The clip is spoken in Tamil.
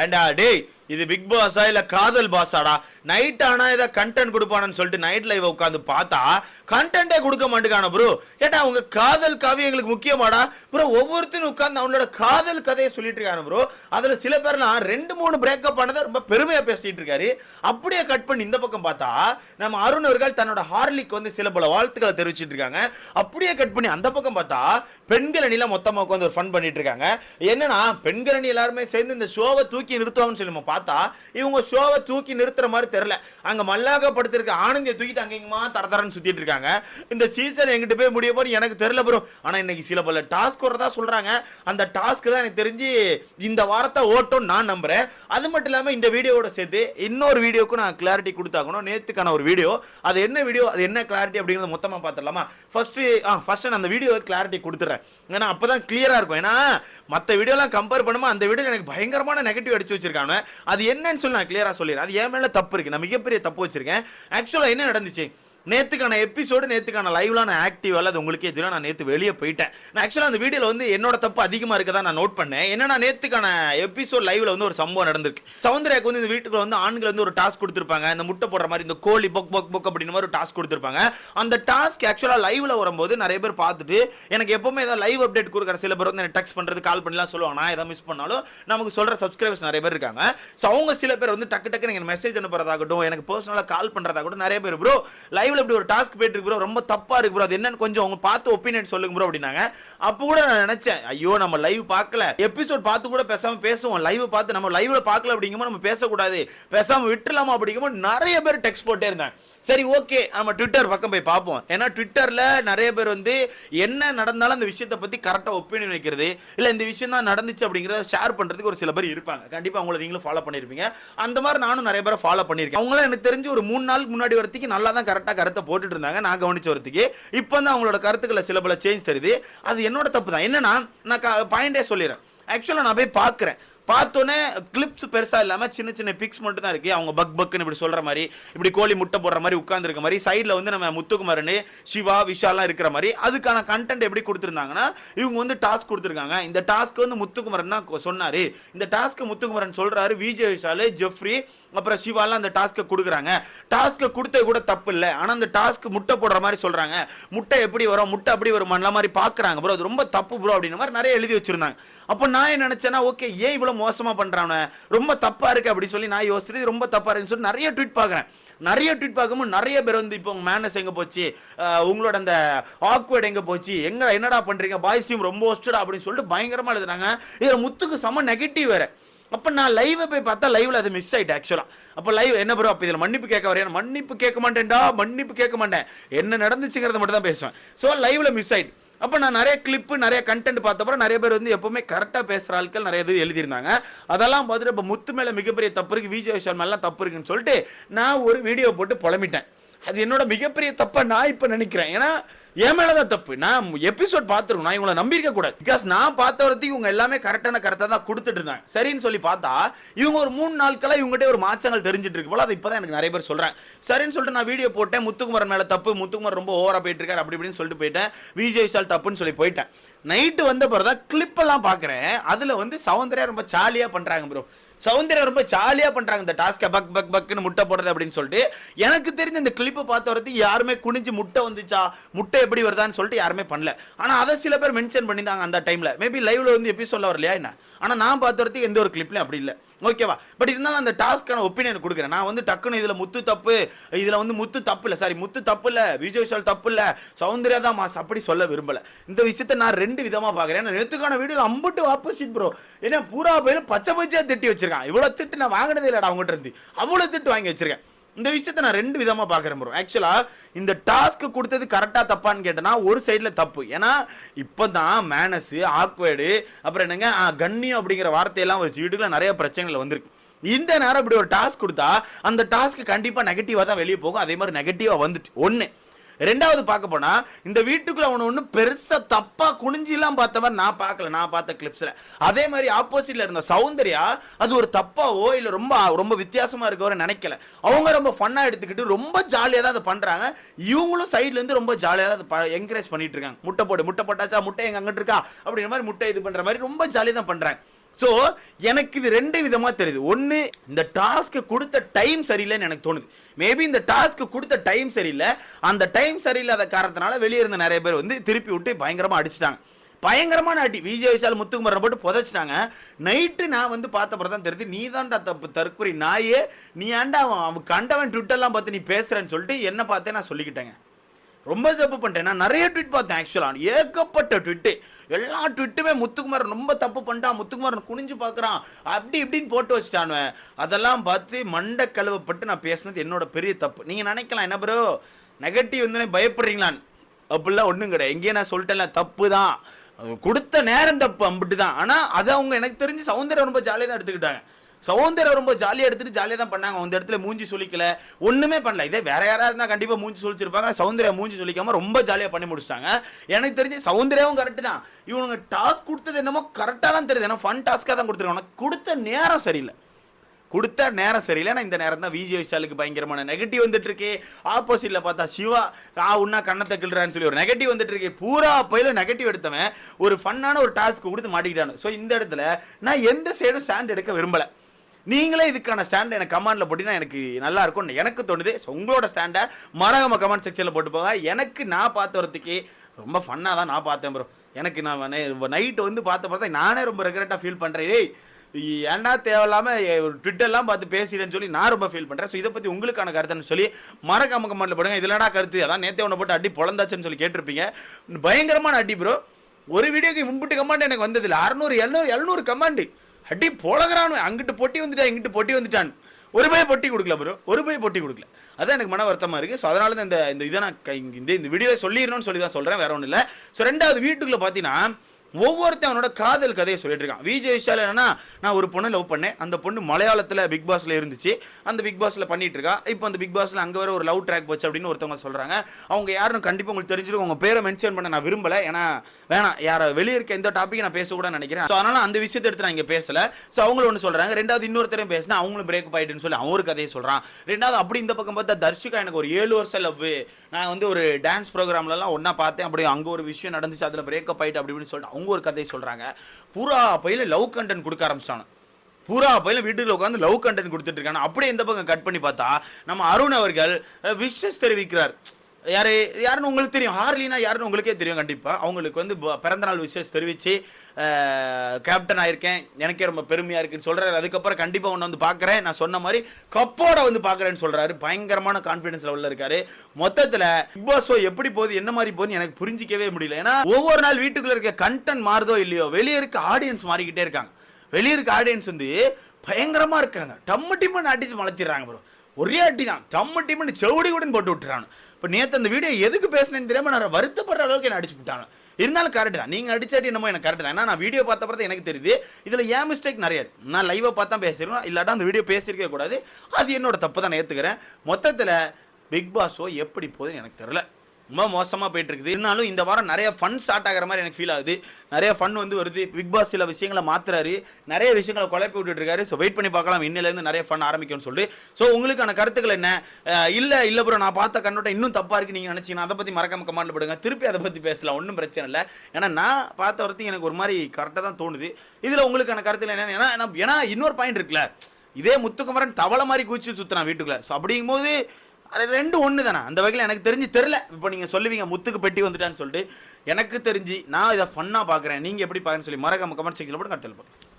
அண்டா uh, டேய் இது பிக் பாஸா இல்ல காதல் பாஸாடா? நைட் ஆனா இதை கண்டென்ட் கொடுப்பானு சொல்லிட்டு நைட் லைவ் உட்காந்து பார்த்தா கண்டென்ட்டே கொடுக்க மாட்டேங்கான ப்ரோ ஏட்டா அவங்க காதல் காவியங்களுக்கு முக்கியமாடா? ப்ரோ ஒவ்வொருத்தரும் உட்காந்து அவங்களோட காதல் கதையை சொல்லிட்டு இருக்காங்க ப்ரோ அதுல சில பேர்லாம் ரெண்டு மூணு பிரேக்கப் ஆனதை ரொம்ப பெருமையா பேசிட்டு இருக்காரு. அப்படியே கட் பண்ணி இந்த பக்கம் பார்த்தா நம்ம அருண் அவர்கள் தன்னோட ஹார்லிக் வந்து சில பல வாழ்த்துக்களை தெரிவிச்சிட்டு இருக்காங்க. அப்படியே கட் பண்ணி அந்த பக்கம் பார்த்தா பெண்கள் அணிலாம் மொத்தமா உட்காந்து ஒரு ஃபன் பண்ணிட்டு இருக்காங்க. என்னன்னா பெண்கள் அணி எல்லாருமே சேர்ந்து இந்த ஷோவை தூக்கி நிறுத்துவாங்கன்னு சொல்லி நம்ம பார்த்தா இவங்க ஷோவை தூக்கி நிறுத்துற மாதிரி தெரில அங்கே மல்லாக படுத்திருக்க ஆனந்தியை தூக்கிட்டு அங்கேயுமா தர தரன்னு சுத்திட்டு இருக்காங்க. இந்த சீசன் எங்கிட்ட போய் முடிய போகிற எனக்கு தெரில ப்ரோ ஆனால் இன்னைக்கு சில பல டாஸ்க் வரதா சொல்றாங்க. அந்த டாஸ்க் தான் எனக்கு தெரிஞ்சு இந்த வாரத்தை ஓட்டும் நான் நம்புறேன். அது மட்டும் இல்லாமல் இந்த வீடியோவோட சேர்த்து இன்னொரு வீடியோக்கு நான் கிளாரிட்டி கொடுத்தாக்கணும் நேத்துக்கான ஒரு வீடியோ. அது என்ன வீடியோ? அது என்ன கிளாரிட்டி அப்படிங்கிறத மொத்தமாக பார்த்துடலாமா? ஃபர்ஸ்ட் ஆ ஃபர்ஸ்ட் நான் அந்த வீடியோவை கிளாரிட்டி கொடுத்துறேன். ஏன்னா அப்போ தான் கிளியராக இருக்கும். ஏன்னா மற்ற வீடியோலாம் கம்பேர் பண்ணும்போது அந்த வீடியோ எனக்கு பயங்கரமான நெகட்டிவ் அடிச்சு வச்சிருக்காங்க. அது என்னன்னு சொல்லி நான் கிளியரா சொல்லிடுறேன். அது என் மேல தப்பு இருக்கு. நான் மிகப்பெரிய தப்பு வச்சிருக்கேன். ஆக்சுவலா என்ன நடந்துச்சு? நேற்றுக்கான எபிசோடு நேற்றுக்கான லைவ்லாம் நான் ஆக்டிவாக அது உங்களுக்கே தெரியும். நான் நேற்று வெளியே போயிட்டேன். நான் ஆக்சுவலாக அந்த வீடியோவில் வந்து என்னோட தப்பு அதிகமாக இருக்கதா நான் நோட் பண்ணேன். என்னன்னா நேற்றுக்கான எபிசோட் லைவில் வந்து ஒரு சம்பவம் நடந்திருக்கு. சவுந்தர்யாக்கு வந்து இந்த வீட்டுக்குள்ள வந்து ஆண்கள் வந்து ஒரு டாஸ்க் கொடுத்துருப்பாங்க. இந்த முட்டை போடுற மாதிரி இந்த கோழி பொக் பொக் பொக் அப்படின்னு மாதிரி ஒரு டாஸ்க் கொடுத்துருப்பாங்க. அந்த டாஸ்க் ஆக்சுவலாக லைவில் வரும்போது நிறைய பேர் பார்த்துட்டு எனக்கு எப்பவுமே ஏதாவது லைவ் அப்டேட் கொடுக்குற சில பேர் வந்து எனக்கு டெக்ஸ்ட் பண்ணுறது கால் பண்ணலாம் சொல்லுவாங்க. நான் எதாவது மிஸ் பண்ணாலும் நமக்கு சொல்கிற சப்ஸ்கிரைபர்ஸ் நிறைய பேர் இருக்காங்க. ஸோ அவங்க சில பேர் வந்து டக்கு டக்கு எனக்கு மெசேஜ் அனுப்புறதாகட்டும் எனக்கு பர்சனலாக கால் பண்ணுறதாகட்டும் நிறைய பேர். ப்ரோ லைவ்ல இப்படி ஒரு டாஸ்க் போயிட்டு இருக்கு ப்ரோ ரொம்ப தப்பா இருக்கு ப்ரோ அது என்னன்னு கொஞ்சம் அவங்க பார்த்து ஒப்பீனியன் சொல்லுங்க ப்ரோ அப்படின்னாங்க. அப்போ கூட நான் நினைச்சேன் ஐயோ நம்ம லைவ் பார்க்கல. எபிசோட் பார்த்து கூட பேசாம பேசுவோம். லைவ் பார்த்து நம்ம லைவ்ல பார்க்கல அப்படிங்கும்போது நம்ம பேசக்கூடாது. பேசாம விட்டுலாமா அப்படிங்கும்போது நிறைய பேர் டெக்ஸ்ட் போட்டே இருந்தாங்க. சரி ஓகே நம்ம ட்விட்டர் பக்கம் போய் பார்ப்போம். ஏன்னா ட்விட்டரில் நிறைய பேர் வந்து என்ன நடந்தாலும் அந்த விஷயத்தை பற்றி கரெக்டாக ஒப்பீனியன் வைக்கிறது இல்லை இந்த விஷயம் தான் நடந்துச்சு அப்படிங்கிறத ஷேர் பண்ணுறதுக்கு ஒரு சில பேர் இருப்பாங்க. கண்டிப்பாக அவங்கள நீங்களும் ஃபாலோ பண்ணியிருப்பீங்க அந்த மாதிரி நானும் நிறைய பேரை ஃபாலோ பண்ணியிருக்கேன் அவங்களாம் எனக்கு தெரிஞ்சு ஒரு மூணு நாளுக்கு முன்னாடி வரத்துக்கு நல்லா தான் கரெக்டாக கருத்தை போட்டுட்டு இருந்தாங்க. நான் கவனிச்ச வரத்துக்கு இப்போ தான் அவங்களோட கருத்துக்களை சில பல சேஞ்ச் தெரியுது. அது என்னோட தப்பு தான். என்னன்னா நான் பாயிண்டே சொல்லிடுறேன் ஆக்சுவலாக நான் போய் பார்க்குறேன். பார்த்தோன்னே கிளிப்ஸ் பெருசாக இல்லாமல் சின்ன சின்ன பிக்ஸ் மட்டும் தான் இருக்குது அவங்க பக் பக்குன்னு இப்படி சொல்கிற மாதிரி இப்படி கோழி முட்டை போடுற மாதிரி உட்காந்துருக்க மாதிரி சைடில் வந்து நம்ம முத்துக்குமரனு சிவா விஷாலாம் இருக்கிற மாதிரி அதுக்கான கண்டென்ட் எப்படி கொடுத்துருந்தாங்கன்னா இவங்க வந்து டாஸ்க் கொடுத்துருக்காங்க. இந்த டாஸ்க் வந்து முத்துக்குமரன் தான் சொன்னார். இந்த டாஸ்க்கு முத்துக்குமரன் சொல்கிறாரு விஜய் விஷால் ஜெஃப்ரி அப்புறம் சிவாலாம் அந்த டாஸ்க்கை கொடுக்குறாங்க. டாஸ்க்கை கொடுத்த கூட தப்பு இல்லை. ஆனால் அந்த டாஸ்க் முட்டை போடுற மாதிரி சொல்கிறாங்க முட்டை எப்படி வரும்? முட்டை அப்படி வரும் மண்ண மாதிரி பார்க்குறாங்க ப்ரோ அது ரொம்ப தப்பு ப்ரோ அப்படின்ற மாதிரி நிறைய எழுதி வச்சுருந்தாங்க. அப்போ நான் என்ன நினைச்சேன்னா ஓகே ஏன் இவ்வளோ மோசமாக பண்றானே? ரொம்ப தப்பாக இருக்குது அப்படி சொல்லி நான் யோசிச்சு ரொம்ப தப்பாக இருக்குன்னு சொல்லி நிறைய ட்வீட் பார்க்குறேன். நிறைய ட்வீட் பார்க்கும்போது நிறைய பேர் வந்து இப்போ உங்கள் மேனஸ் எங்கே போச்சு? உங்களோட அந்த ஆக்வர்ட் எங்கே போச்சு? எங்கே என்னடா பண்ணுறீங்க பாய்ஸ் டீம் ரொம்ப ஒஸ்டடா அப்படின்னு சொல்லிட்டு பயங்கரமாக எழுதுனாங்க இதில் முத்துக்கு செம நெகட்டிவ் வேறு. அப்போ நான் லைவை போய் பார்த்தா லைவில் அது மிஸ் ஆகிட்டு ஆக்சுவலாக அப்போ லைவ் என்ன ப்ரோ அப்போ இதில் மன்னிப்பு கேட்க வரையா? மன்னிப்பு கேட்க மாட்டேன்டா மன்னிப்பு கேட்க மாட்டேன். என்ன நடந்துச்சுங்கிறத மட்டும் தான் பேசுவேன். ஸோ லைவில் மிஸ் ஆகிட்டு அப்போ நான் நிறைய கிளிப்பு நிறைய கண்டென்ட் பார்த்தப்பறம் நிறைய பேர் வந்து எப்பவுமே கரெக்டாக பேசுகிற ஆட்கள் நிறைய இது எழுதியிருந்தாங்க. அதெல்லாம் பார்த்துட்டு இப்போ முத்து மேலே மிகப்பெரிய தப்பு இருக்கு விஜய் விஷால் மேலாம் தப்பு இருக்குன்னு சொல்லிட்டு நான் ஒரு வீடியோ போட்டு புலம்பிட்டேன். அது என்னோட மிகப்பெரிய தப்பை நான் இப்போ நினைக்கிறேன். ஏன்னா என் மேலதான் தப்பு. நான் எபிசோட் பார்த்துருக்கணும். நான் இவங்களை நம்பியிருக்க கூடாது. பிகாஸ் நான் பார்த்த வரத்துக்கு இவங்க எல்லாமே கரெக்டான கருத்தை தான் கொடுத்துட்டு இருந்தாங்க. சரின்னு சொல்லி பார்த்தா இவங்க ஒரு மூணு நாட்களாக இவங்ககிட்ட ஒரு மாற்றங்கள் தெரிஞ்சுட்டு இருக்கு போல. அது இப்போதான் எனக்கு நிறைய பேர் சொல்றாங்க. சரின்னு சொல்லிட்டு நான் வீடியோ போட்டேன். முத்துக்குமரன் மேல தப்பு. முத்துக்குமர் ரொம்ப ஓவரா போயிட்டு இருக்காரு அப்படி இப்படின்னு சொல்லிட்டு போயிட்டேன். விஜய் விஷால் தப்புன்னு சொல்லி போயிட்டேன். நைட்டு வந்த பிறகு தான் கிளிப்பெல்லாம் பார்க்குறேன். அதில் வந்து சௌந்தர்யா ரொம்ப ஜாலியாக பண்ணுறாங்க ப்ரோ சௌந்தர்யா ரொம்ப ஜாலியாக பண்ணுறாங்க இந்த டாஸ்க்கை பக் பக் பக்னு முட்டை போடுறது அப்படின்னு சொல்லிட்டு. எனக்கு தெரிஞ்ச இந்த கிளிப்பை பார்த்த வரதுக்கு யாருமே குனிஞ்சு முட்டை வந்துச்சா? முட்டை எப்படி வருதான்னு சொல்லிட்டு யாருமே பண்ணல. ஆனால் அதை சில பேர் மென்ஷன் பண்ணியிருந்தாங்க அந்த டைமில் மேபி லைவில் வந்து எபிசோட்ல வரலையா என்ன? ஆனால் நான் பார்த்த வரதுக்கு எந்த ஒரு கிளிப்லையும் அப்படி இல்லை. ஓகேவா பட் இருந்தாலும் அந்த டாஸ்க்கான ஒப்பீனியன் கொடுக்குறேன். நான் வந்து டக்குன்னு இதில் முத்து தப்பு இதில் வந்து முத்து தப்பு இல்லை. சாரி முத்து தப்பு இல்லை விஜய் விஷால் தப்பு இல்லை சௌந்தர்யா தான் மாஸ் அப்படி சொல்ல விரும்பலை. இந்த விஷயத்த நான் ரெண்டு விதமாக பார்க்குறேன் ஏன்னா நேற்றுக்கான வீடியோ அம்புட்டு ஆப்போசிட் ப்ரோ ஏன்னா பூரா பேரும் பச்சை பச்சையாக திட்டி வச்சிருக்கான். இவ்வளோ திட்டு நான் வாங்கினதே இல்லைடா அவங்ககிட்ட இருந்து. அவ்வளோ திட்டு வாங்கி வச்சிருக்கேன். இந்த விஷயத்தை நான் ரெண்டு விதமாக பார்க்குறேன் ப்ரோ ஆக்சுவலாக இந்த டாஸ்க்கு கொடுத்தது கரெக்டாக தப்பான்னு கேட்டேன்னா ஒரு சைடில் தப்பு. ஏன்னா இப்போ தான் மேனஸு ஆக்வேர்டு அப்புறம் என்னங்க கன்னியம் கண்ணியம் அப்படிங்கிற வார்த்தையெல்லாம் வச்சு வீட்டுக்குள்ள நிறைய பிரச்சனைகள் வந்திருக்கு. இந்த நேரம் இப்படி ஒரு டாஸ்க் கொடுத்தா அந்த டாஸ்க்கு கண்டிப்பாக நெகட்டிவாக தான் வெளியே போகும். அதே மாதிரி நெகட்டிவாக வந்துட்டு. ஒன்று ரெண்டாவது பார்க்க போனா இந்த வீட்டுக்குள்ள அவனை ஒன்றும் பெருசா தப்பா குனிஞ்சிலாம் பார்த்தவன் நான் பார்க்கல. நான் பார்த்த கிளிப்ஸ்ல அதே மாதிரி ஆப்போசிட்ல இருந்த சௌந்தர்யா அது ஒரு தப்பாவோ இல்ல ரொம்ப ரொம்ப வித்தியாசமா இருக்கவரை நினைக்கல. அவங்க ரொம்ப ஃபன்னா எடுத்துக்கிட்டு ரொம்ப ஜாலியா தான் அதை பண்றாங்க. இவங்களும் சைட்ல இருந்து ரொம்ப ஜாலியா தான் அதை என்கரேஜ் பண்ணிட்டு இருக்காங்க. முட்டை போடு முட்டை போட்டாச்சா? முட்டை எங்க அங்கிட்டு இருக்கா? அப்படிங்கிற மாதிரி முட்டை இது பண்ற மாதிரி ரொம்ப ஜாலியா தான் பண்றாங்க. ஸோ எனக்கு இது ரெண்டு விதமாக தெரியுது. ஒன்று இந்த டாஸ்க்கு கொடுத்த டைம் சரியில்லைன்னு எனக்கு தோணுது. மேபி இந்த டாஸ்க்கு கொடுத்த டைம் சரியில்லை. அந்த டைம் சரியில்லாத காரணத்தினால வெளியே இருந்த நிறைய பேர் வந்து திருப்பி விட்டு பயங்கரமாக அடிச்சிட்டாங்க. பயங்கரமான அடி. விஜய் விஷால் முத்துக்குமரனை போட்டு புதைச்சிட்டாங்க. நைட்டு நான் வந்து பார்த்தப்பறம் தான் தெரியுது நீ தான்டா தப்பு தற்கொலை நாயே. நீ ஏன்டா அவன் அவன் கண்டவன் ட்விட்டர்லாம் பார்த்து நீ பேசுறேன்னு சொல்லிட்டு என்ன பார்த்தே நான் சொல்லிக்கிட்டேங்க. ரொம்ப தப்பு பண்ணிட்டேன். நான் நிறைய ட்விட் பார்த்தேன் ஆக்சுவலாக ஏகப்பட்ட ட்விட்டு எல்லா ட்விட்டுமே முத்துக்குமாரன் ரொம்ப தப்பு பண்ணிட்டான். முத்துக்குமாரன் குனிஞ்சு பார்க்குறான். அப்படி இப்படின்னு போட்டு வச்சிட்டானுவேன் அதெல்லாம் பார்த்து மண்டை கழுவப்பட்டு நான் பேசுனது என்னோட பெரிய தப்பு. நீங்கள் நினைக்கலாம் என்ன ப்ரோ நெகட்டிவ் வந்து பயப்படுறீங்களான்னு அப்படிலாம் ஒன்றும் கிடையாது. எங்கேயே நான் சொல்லிட்டேன்ல தப்பு தான். கொடுத்த நேரம் தப்பு அம்பிட்டு தான். ஆனால் அதை அவங்க எனக்கு தெரிஞ்சு சௌந்தர்யம் ரொம்ப ஜாலியாக தான் எடுத்துக்கிட்டாங்க. சௌந்தர்யம் ரொம்ப ஜாலியாக எடுத்துட்டு ஜாலியாக தான் பண்ணாங்க. அந்த இடத்துல மூஞ்சி சொல்லிக்கல ஒன்றுமே பண்ணல. இதே வேற யாராவது இருந்தால் கண்டிப்பாக மூஞ்சி சொல்லிச்சிருப்பாங்க சௌந்தர்யா மூஞ்சி சொல்லிக்காம ரொம்ப ஜாலியாக பண்ணி முடிச்சிட்டாங்க. எனக்கு தெரிஞ்சு சௌந்தர்யாவும் கரெக்டு தான். இவனுங்க டாஸ்க் கொடுத்தது என்னமோ கரெக்டாக தான் தெரியுது. ஏன்னா ஃபன் டாஸ்க்காக தான் கொடுத்துருக்காங்க. கொடுத்த நேரம் சரியில்லை. கொடுத்த நேரம் சரியில்லை. நான் இந்த நேரம் தான் விஜய் விஷாலுக்கு பயங்கரமான நெகட்டிவ் வந்துட்டு இருக்கு ஆப்போசிட்ல பார்த்தா சிவா ஆ உன்னா கண்ணத்தை கிள்றான்னு சொல்லி ஒரு நெகட்டிவ் வந்துட்டு இருக்கு பூரா பயில நெகட்டிவ் எடுத்தவன் ஒரு ஃபன்னான ஒரு டாஸ்க் கொடுத்து மாட்டிக்கிட்டானு. ஸோ இந்த இடத்துல நான் எந்த சைடும் ஸ்டாண்ட் எடுக்க விரும்பலை. நீங்களே இதுக்கான ஸ்டாண்ட் எனக்கு கமெண்ட்ல போட்டீங்கன்னா எனக்கு நல்லா இருக்கும்னு எனக்கு தோணுது. ஸோ உங்களோட ஸ்டாண்டை மறக்காம கமெண்ட் செக்ஷனில் போட்டு போங்க. எனக்கு நான் பார்த்த வரத்துக்கு ரொம்ப ஃபன்னாக தான் நான் பார்த்தேன் ப்ரோ எனக்கு நான் நைட்டு வந்து பார்த்த பார்த்தா நானே ரொம்ப ரெகுலேட்டாக ஃபீல் பண்ணுறேன் ஏய் ஏன்னா தேவையில்லாமல் ட்விட்டர்லாம் பார்த்து பேசுறேன்னு சொல்லி நான் ரொம்ப ஃபீல் பண்ணுறேன் ஸோ இதை பற்றி உங்களுக்கான கருத்துன்னு சொல்லி மறக்காம கமெண்ட்ல போடுங்க. இதுலடா கருத்து? அதான் நேத்தே ஒன்று போட்டு அடி பொழந்தாச்சுன்னு சொல்லி கேட்டிருப்பீங்க. பயங்கரமான அடி ப்ரோ ஒரு வீடியோக்கு மும்பிட்டு கமாண்ட் எனக்கு வந்ததில்லை. அறநூறு அறுநூறு எழுநூறு எழுநூறு கமாண்டு அடி போலகிறானு அங்கிட்டு பொட்டி வந்துட்டான் இங்கிட்டு பொட்டி வந்துட்டான் ஒரு பய பொட்டி கொடுக்கல ப்ரோ ஒரு பய பொட்டி கொடுக்கல. அதான் எனக்கு மன வருத்தமாக இருக்குது ஸோ அதனால தான் இந்த இந்த இதை நான் க- இந்த இந்த வீடியோவில் சொல்லிடணும்னு சொல்லி தான் சொல்கிறேன் வேற ஒன்றும் இல்லை. ஸோ ரெண்டாவது வீட்டுக்குள்ளே பார்த்தீங்கன்னா ஒவ்வொருத்தன் அவனோட காதல் கதையை சொல்லிட்டு இருக்கான். விஜய் விஷால் என்னன்னா நான் ஒரு பொண்ணை லவ் பண்ணேன். அந்த பொண்ணு மலையாளத்தில் பிக் பாஸில் இருந்துச்சு. அந்த பிக் பாஸில் பண்ணிட்டு இருக்கா. இப்போ அந்த பிக் பாஸில் அங்கே வர ஒரு லவ் ட்ராக் போச்சு அப்படின்னு ஒருத்தவங்க சொல்கிறாங்க அவங்க யாருன்னு கண்டிப்பாக உங்களுக்கு தெரிஞ்சிருக்கும் உங்கள் பேரை மென்ஷன் பண்ண நான் விரும்பலை. ஏன்னா வேணாம். யார வெளியே இருக்க எந்த டாபிக் நான் பேசக்கூடாது நினைக்கிறேன். ஸோ அதனால் அந்த விஷயத்தை எடுத்து நான் இங்கே பேசல. ஸோ அவங்களும் ஒன்று சொல்கிறாங்க ரெண்டாவது இன்னொருத்தரையும் பேசினா அவங்களும் பிரேக் ஆகிட்டுன்னு சொல்லி அவன் ஒரு கதையை சொல்கிறான் ரெண்டாவது அப்படி இந்த பக்கம் பார்த்தா தர்ஷிகா எனக்கு ஒரு ஏழு வருஷம் லவ் நான் வந்து ஒரு டான்ஸ் ப்ரோக்ராம்லலாம் ஒன்றா பார்த்தேன். அப்படி அங்கே ஒரு விஷயம் நடந்துச்சு. அதில் பிரேக்கப் ஆகிட்டு அப்படின்னு சொல்லிட்டு அவங்க ஒரு கதையை சொல்கிறாங்க பூரா பையில லவ் கண்டென்ட் கொடுக்க ஆரம்பிச்சானு பூரா பையில வீட்டுக்குள்ள உட்காந்து லவ் கண்டென்ட் கொடுத்துட்டு இருக்காங்க. அப்படியே இந்த பக்கம் கட் பண்ணி பார்த்தா நம்ம அருண் அவர்கள் விஷஸ் தெரிவிக்கிறார். யார் யாருன்னு உங்களுக்கு தெரியும். ஹார்லினா யாருன்னு உங்களுக்கே தெரியும் கண்டிப்பாக அவங்களுக்கு வந்து பிறந்தநாள் விஷயம் தெரிவித்து கேப்டன் ஆயிருக்கேன். எனக்கே ரொம்ப பெருமையாக இருக்குன்னு சொல்கிறார் அதுக்கப்புறம் கண்டிப்பாக ஒன்று வந்து பார்க்குறேன் நான் சொன்ன மாதிரி கப்போட வந்து பார்க்குறேன்னு சொல்கிறாரு பயங்கரமான கான்ஃபிடன்ஸ் லெவலில் இருக்காரு. மொத்தத்தில் பிக் பாஸ் ஷோ எப்படி போகுது என்ன மாதிரி போகுதுன்னு எனக்கு புரிஞ்சிக்கவே முடியல. ஏன்னா ஒவ்வொரு நாள் வீட்டுக்குள்ளே இருக்க கண்டென்ட் மாறுதோ இல்லையோ வெளியே இருக்க ஆடியன்ஸ் மாறிக்கிட்டே இருக்காங்க. வெளியே இருக்க ஆடியன்ஸ் வந்து பயங்கரமாக இருக்காங்க. டம்மு டிம்மன் அடிச்சு வளர்த்திடுறாங்க ப்ரோ ஒரே அட்டி தான் டம்மு டிம்மன் செவடி கூட போட்டு விட்டுறாங்க. இப்போ நேற்று அந்த வீடியோ எதுக்கு பேசினேன்னு தெரியாம நான் வருத்தப்படுற அளவுக்கு என்ன அடிச்சு விட்டாங்க இருந்தாலும் கரெக்ட் தான். நீங்கள் அடிச்சாட்டி என்னமோ எனக்கு கரெக்ட் தான். ஏன்னா நான் வீடியோ பார்த்த பிறகு எனக்கு தெரியுது இதில் ஏன் மிஸ்டேக் நிறைய நான் லைவாக பார்த்தா பேசிடுவேன் இல்லாட்டா அந்த வீடியோ பேசியிருக்கவே கூடாது. அது என்னோட தப்பு தான் நான் ஏற்றுக்கிறேன் மொத்தத்தில் பிக் பாஸோ எப்படி போகுதுன்னு எனக்கு தெரியல. ரொம்ப மோசமாக போயிட்டு இருக்குது இருந்தாலும் இந்த வாரம் நிறைய ஃபன் ஸ்டார்ட் ஆகிற மாதிரி எனக்கு ஃபீல் ஆகுது. நிறைய ஃபன் வந்து வருது. பிக் பாஸ் சில விஷயங்களை மாத்துறாரு. நிறைய விஷயங்களை குழப்பி விட்டுட்டு இருக்காரு ஸோ வெயிட் பண்ணி பார்க்கலாம். இன்னிலேருந்து நிறைய ஃபன் ஆரம்பிக்கும்னு சொல்லிட்டு. ஸோ உங்களுக்கான கருத்துக்கள் என்ன? இல்லை இல்லை ப்ரோ நான் பார்த்த கண்ணோட்டம் இன்னும் தப்பாக இருக்கு. நீங்கள் நினச்சிங்கன்னா அதை பற்றி மறக்காம கமெண்ட் போடுங்க. திருப்பி அதை பற்றி பேசலாம். ஒன்றும் பிரச்சனை இல்லை. ஏன்னா நான் பார்த்த வரைக்கும் எனக்கு ஒரு மாதிரி கரெக்டாக தான் தோணுது. இதில் உங்களுக்கான கருத்துக்கள் என்ன ஏன்னா ஏன்னா- இன்னொரு பாயிண்ட் இருக்குல்ல. இதே முத்துக்குமரன் தவளை மாதிரி குச்சி சுற்றுறான் வீட்டுக்குள்ள. ஸோ அப்படிங்கும்போது அது ரெண்டு ஒன்று தானே அந்த வகையில் எனக்கு தெரிஞ்சு தெரில இப்போ நீங்கள் சொல்லுவீங்க முத்துக்கு பெட்டி வந்துட்டான்னு சொல்லிட்டு. எனக்கு தெரிஞ்சு நான் இதை ஃபன்னாக பார்க்குறேன். நீங்கள் எப்படி பார்க்குறேன்னு சொல்லி மறக்காம கமெண்ட் செக்ஷனில் போட்டு கட்டல் போகிறேன்